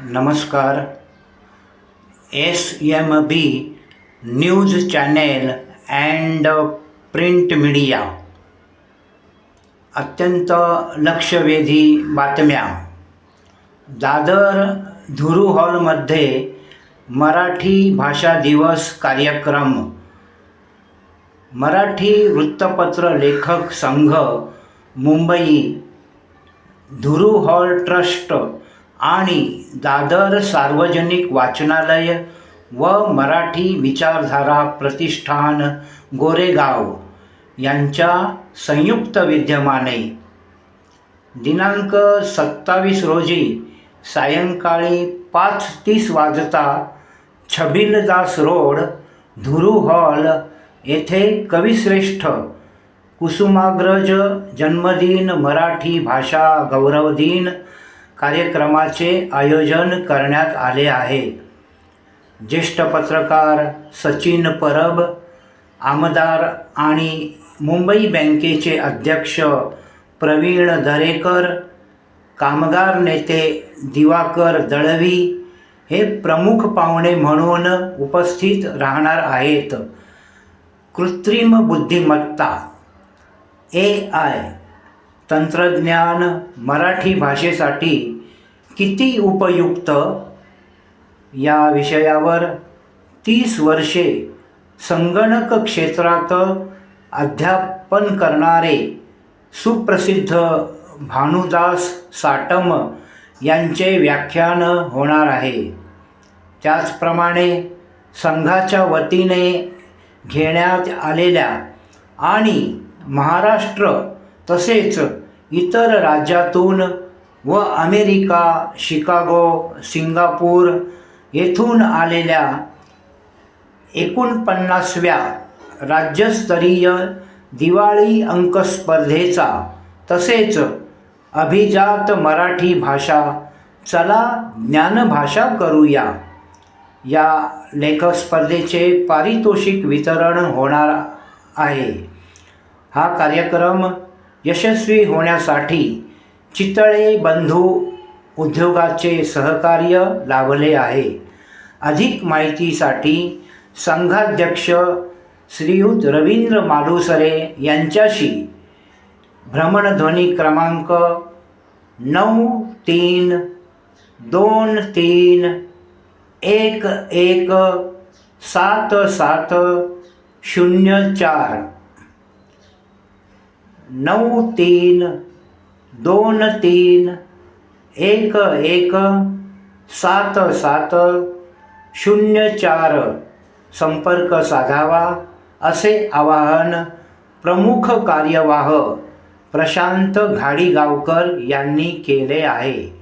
नमस्कार. S M B news channel and print media अत्यंत लक्षवेधी बातम्या. दादर धुरू हॉलमध्ये मराठी भाषा दिवस कार्यक्रम. मराठी वृत्तपत्र लेखक संघ मुंबई. धुरू हॉल ट्रस्ट आणि दादर सार्वजनिक वाचनालय व मराठी विचारधारा प्रतिष्ठान गोरेगाव यांच्या संयुक्त विद्यमाने दिनांक सत्तावीस रोजी सायंकाळी पाच तीस वाजता छबिलदास रोड धुरू हॉल येथे कविश्रेष्ठ कुसुमाग्रज जन्मदिन मराठी भाषा गौरव दिन कार्यक्रमाचे आयोजन करण्यात आले आहे. ज्येष्ठ पत्रकार सचिन परब आमदार आणि मुंबई बँकेचे अध्यक्ष प्रवीण दरेकर कामगार नेते दिवाकर दळवी हे प्रमुख पाहुणे म्हणून उपस्थित राहणार आहेत. कृत्रिम बुद्धिमत्ता ए आय. तंत्रज्ञान मराठी भाषेसाठी किती उपयुक्त? या विषयावर तीस वर्षे संगणक क्षेत्रात अध्यापन करणारे सुप्रसिद्ध भानुदास साटम यांचे व्याख्यान होणार आहे. त्याचप्रमाणे संघाच्या वतीने घेण्यात आलेल्या आणि महाराष्ट्र तसेच इतर राज्यातून व अमेरिका शिकागो सिंगापूर येथून आलेल्या एकोणपन्नासव्या राज्यस्तरीय दिवाळी अंक स्पर्धेचा तसेच अभिजात मराठी भाषा चला ज्ञानभाषा करूया. या लेखक स्पर्धेचे पारितोषिक वितरण होणार आहे. हा कार्यक्रम यशस्वी होण्यासाठी चितळे बंधू उद्योगाचे सहकार्य लाभले आहे. अधिक माहितीसाठी संघाध्यक्ष श्रीयुत रवींद्र मालुसरे यांच्याशी भ्रमणध्वनी क्रमांक नऊ तीन दोन तीन एक एक सात सात शून्य चार. नऊ तीन दोन तीन एक एक सात सात शून्य चार संपर्क साधावा असे आवाहन प्रमुख कार्यवाह प्रशांत घाडीगावकर यांनी केले आहे.